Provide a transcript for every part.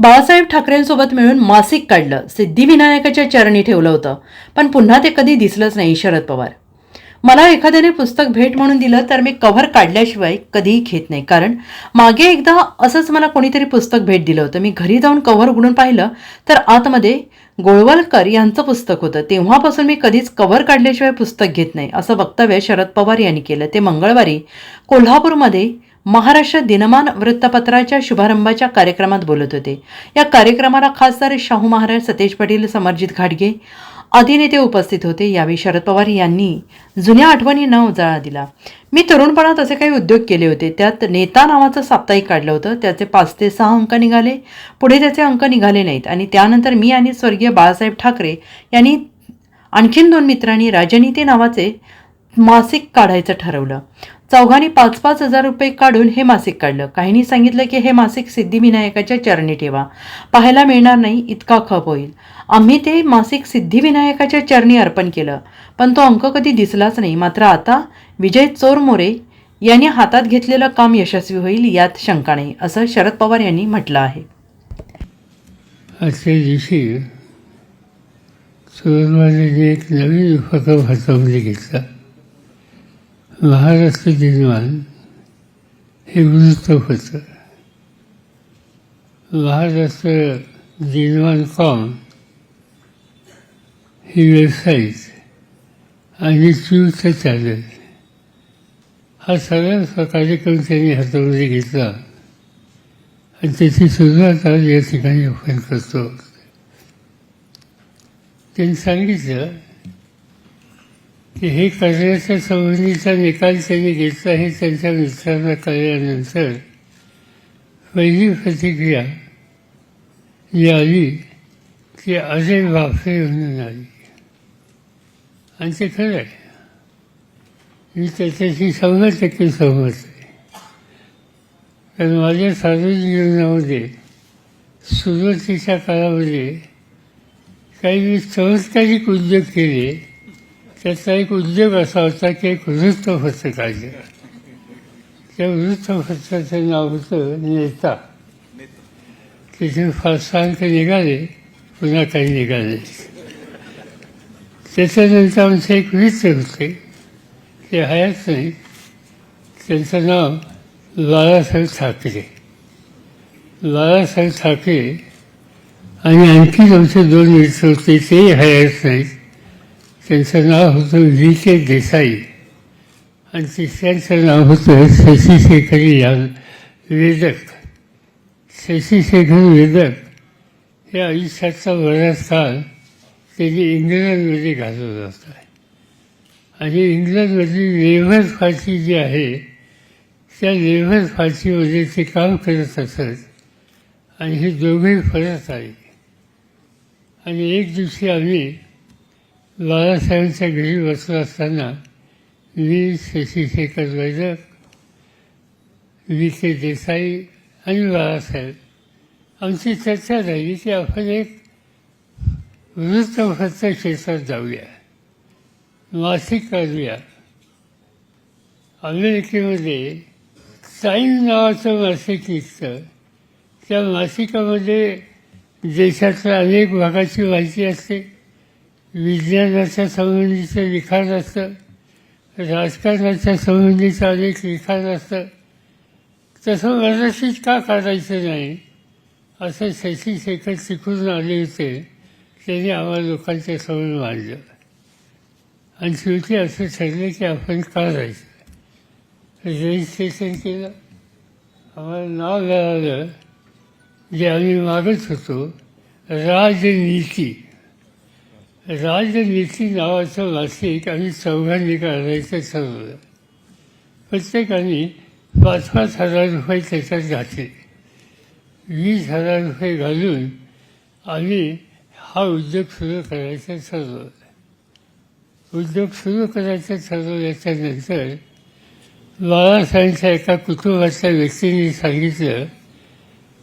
बाळासाहेब ठाकरेंसोबत मिळून मासिक काढलं. सिद्धिविनायकाच्या चरणी ठेवलं होतं. पण पुन्हा ते कधी दिसलंच नाही शरद पवार. मला एखाद्याने पुस्तक भेट म्हणून दिलं तर मी कव्हर काढल्याशिवाय कधीही घेत नाही. कारण मागे एकदा असंच मला कोणीतरी पुस्तक भेट दिलं होतं. मी घरी जाऊन कव्हर उघडून पाहिलं तर आतमध्ये गोळवलकर यांचं पुस्तक होतं. तेव्हापासून मी कधीच कव्हर काढल्याशिवाय पुस्तक घेत नाही असं वक्तव्य शरद पवार यांनी केलं. ते मंगळवारी कोल्हापूरमध्ये महाराष्ट्र दिनमान वृत्तपत्राच्या शुभारंभाच्या कार्यक्रमात बोलत होते. या कार्यक्रमाला खासदार शाहू महाराज सतेज पाटील समरजित घाटगे आदी नेते उपस्थित होते. यावेळी शरद पवार यांनी जुन्या आठवणींना उजाळा दिला. मी तरुणपणात असे काही उद्योग केले होते. त्यात नेता नावाचं साप्ताहिक काढलं होतं. त्याचे पाच ते सहा अंक निघाले. पुढे त्याचे अंक निघाले नाहीत. आणि त्यानंतर मी आणि स्वर्गीय बाळासाहेब ठाकरे यांनी आणखीन दोन मित्रांनी राजनीती नावाचे मासिक काढायचं ठरवलं. चौघांनी पाच पाच हजार रुपये काढून हे मासिक काढलं. काहींनी सांगितलं की हे मासिक सिद्धिविनायकाच्या चरणी ठेवा. पाहायला मिळणार नाही इतका खप होईल. आम्ही ते मासिक सिद्धिविनायकाच्या चरणी अर्पण केलं. पण तो अंक कधी दिसलाच नाही. मात्र आता विजय चोरमोरे यांनी हातात घेतलेलं काम यशस्वी होईल यात शंका नाही असं शरद पवार यांनी म्हटलं आहे. आजच्या दिवशी सुरुवातीने एक नवीन उपक्रम हातामध्ये घेतला. महाराष्ट्र निर्माण हे वृत्त होतं. महाराष्ट्र निर्माण कॉम ही वेबसाईट आणि ट्विटर चॅनल हा सगळा कार्यक्रम त्यांनी हातामध्ये घेतला आणि त्याची सुरुवात आज या ठिकाणी आपण करतो. त्यांनी सांगितलं की हे करण्याच्या संबंधीचा निकाल त्यांनी घेतला हे त्यांच्या मित्रांना कळल्यानंतर पहिली प्रतिक्रिया जी आली ती अजय बापरे म्हणून आली. आणि ते खरं आहे. मी त्याच्याशी शंभर टक्के सहमत आहे. कारण माझ्या सार्वजनिक जीवनामध्ये सुरुवातीच्या काळामध्ये काही मी चमत्कारिक उद्योग केले त्याचा एक उद्योग असा होता की एक वृत्तपत्र काढलं त्या वृत्तपत्राचं नाव होतं नेता. तिथे पाच काही निघाले पुन्हा काही निघाले त्याच्यानंतर आमचं एक वृत्त होते ते हयात नाही. त्यांचं नाव बाळासाहेब ठाकरे. बाळासाहेब ठाकरे आणि आणखी आमचे दोन मित्र होते तेही हयात नाहीत त्यांचं नाव होतं व्ही के देसाई. आणि तिसऱ्यांचं नाव होतं शशी शेखर या वेदक. शशी शेखर वेदक हे आयुष्याचा बराच काळ त्यांनी इंग्लंडमध्ये घालवला होता आणि इंग्लंडमध्ये लेबर फाशी जी आहे त्या लेबर फाशीमध्ये ते काम करत असत. आणि हे दोघेही फरत आले आणि एक दिवशी आम्ही बाळासाहेबांच्या घरी बसलो असताना मी शशी शेखर वैदक वी के देसाई आणि बाळासाहेब आमची चर्चा झाली की आपण एक वृत्तपत्र क्षेत्रात जाऊया मासिक काढूया. अमेरिकेमध्ये टाईम नावाचं मासिक निघतं. त्या मासिकामध्ये देशातल्या अनेक भागाची माहिती असते. विज्ञानाच्या संबंधीचं लिखाण असतं राजकारणाच्या संबंधीचं अनेक लिखाण असतं. तसं मराठीत का काढायचं नाही असं शशी शेखर शिकून आले होते त्यांनी आम्हाला लोकांच्या समोर मांडलं. आणि शेवटी असं ठरलं की आपण काढायचं रजिस्ट्रेशन केलं. आम्हाला नाव मिळालं जे आम्ही मागत होतो राजनीती. राजनीती नावाचं मासिक आम्ही चौघांनी काढायचं ठरवलं प्रत्येकाने पाच पाच हजार रुपये त्याच्यात घातले वीस हजार रुपये घालून आम्ही हा उद्योग सुरू करायचं ठरवलं. उद्योग सुरू करायचं ठरवल्याच्या नंतर बाळासाहेबांच्या एका कुटुंबातल्या व्यक्तीने सांगितलं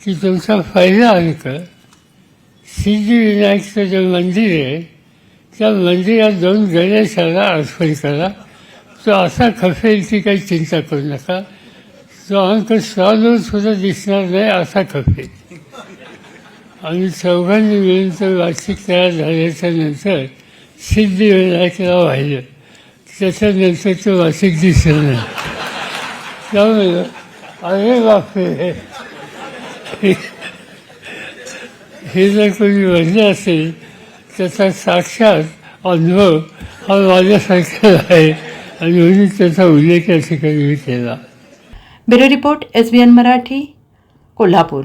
की तुमचा पहिला अंक सिद्धिविनायकचं जे मंदिर आहे त्या मंदिरात दोन गणेशाला अर्पण करा. तो असा खपेल की काही चिंता करू नका. तो अंक स्वादून सुद्धा दिसणार नाही असा खपेल आणि चौघांनी मिळून तर वार्षिक तयार झाल्याच्यानंतर सिद्धिविनायकला वाहिलं. तो वार्षिक दिसलं नाही. त्यामुळे अरे बापरे. हे- हे जर कोणी म्हणलं असेल त्याचा साक्षात अनुभव हा माझ्यासारखा आहे. आणि म्हणून त्याचा उल्लेख या ठिकाणी मी केला. Bureau report S B N Marathi Kolhapur.